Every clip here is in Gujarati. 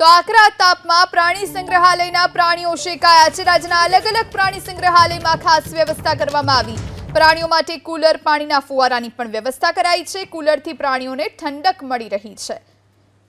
તો આકરા તાપમાં પ્રાણી સંગ્રહાલયના પ્રાણીઓ શેકાયા છે. રાજ્યના અલગ અલગ પ્રાણી સંગ્રહાલયમાં ખાસ વ્યવસ્થા કરવામાં આવી. પ્રાણીઓ માટે કુલર પાણીના ફુવારાની પણ વ્યવસ્થા કરાઈ છે. કુલરથી પ્રાણીઓને ઠંડક મળી રહી છે.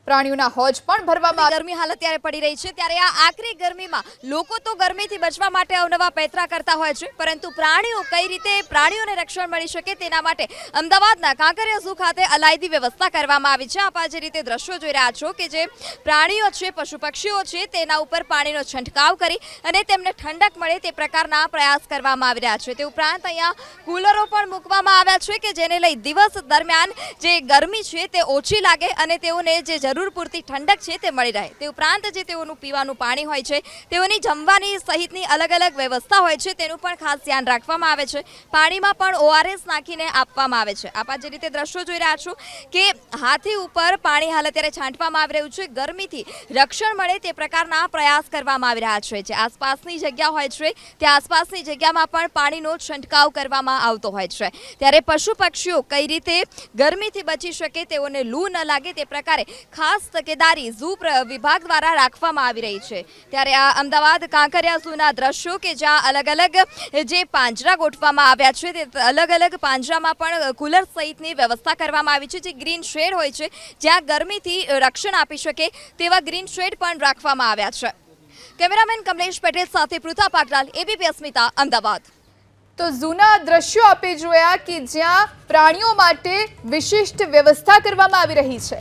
પ્રાણીઓના હોજ પણ ભરવામાં ગરમી હાલત ત્યારે પડી રહી છે. ત્યારે આ આકરી ગરમીમાં લોકો તો ગરમીથી બચવા માટે અવનવા પેતરા કરતા હોય છે. પરંતુ પ્રાણીઓ કઈ રીતે પ્રાણીઓને રક્ષણ મળી શકે તેના માટે અમદાવાદના કાંકરિયા ઝૂ ખાતે અલાયદી વ્યવસ્થા કરવામાં આવી છે. આપ જે રીતે દ્રશ્યો જોઈ રહ્યા છો કે જે પ્રાણીઓ છે પશુ પક્ષીઓ છે, તેના ઉપર પાણીનો છંટકાવ કરી અને તેમને ઠંડક મળે તે પ્રકારના પ્રયાસ કરવામાં આવી રહ્યા છે. તે ઉપરાંત અહીંયા કુલરો પણ મૂકવામાં આવ્યા છે કે જેને લઈ દિવસ દરમિયાન જે ગરમી છે તે ઓછી લાગે અને તેઓને જે જરૂર પૂરતી ઠંડક છે તે મળી રહે. તે ઉપરાંત જે તેઓનું પીવાનું પાણી હોય છે, તેઓની જમવાની સહિતની અલગ અલગ વ્યવસ્થા હોય છે, તેનું પણ ખાસ ધ્યાન રાખવામાં આવે છે. પાણીમાં પણ ઓઆરએસ નાખીને આપવામાં આવે છે. આપ જે રીતે દ્રશ્યો જોઈ રહ્યા છો કે હાથી ઉપર પાણી હાલ અત્યારે છાંટવામાં આવી રહ્યું છે, ગરમીથી રક્ષણ મળે તે પ્રકારના પ્રયાસ કરવામાં આવી રહ્યા છે. જે આસપાસની જગ્યા હોય છે, તે આસપાસની જગ્યામાં પણ પાણીનો છંટકાવ કરવામાં આવતો હોય છે. ત્યારે પશુ પક્ષીઓ કઈ રીતે ગરમીથી બચી શકે, તેઓને લૂ ન લાગે તે પ્રકારે ખાસ તકેદારી ઝૂ વિભાગ દ્વારા રાખવામાં આવી રહી છે. ત્યારે આ અમદાવાદ કાંકરિયા ઝૂના દ્રશ્યો કે જ્યાં અલગ અલગ જે પાંજરા ગોઠવામાં આવ્યા છે તે અલગ અલગ પાંજરામાં પણ કુલર સહિતની વ્યવસ્થા કરવામાં આવી છે. જે ગ્રીન શેડ હોય છે, જ્યાં ગરમીથી રક્ષણ આપી શકે તેવા ગ્રીન શેડ પણ રાખવામાં આવ્યા છે. કેમેરામેન કમલેશ પટેલ સાથે પૃથા પાટલાલ એબીપી અસ્મિતા, અમદાવાદ. તો ઝૂના દ્રશ્યો આપે જોયા કે જ્યાં પ્રાણીઓ માટે વિશિષ્ટ વ્યવસ્થા કરવામાં આવી રહી છે.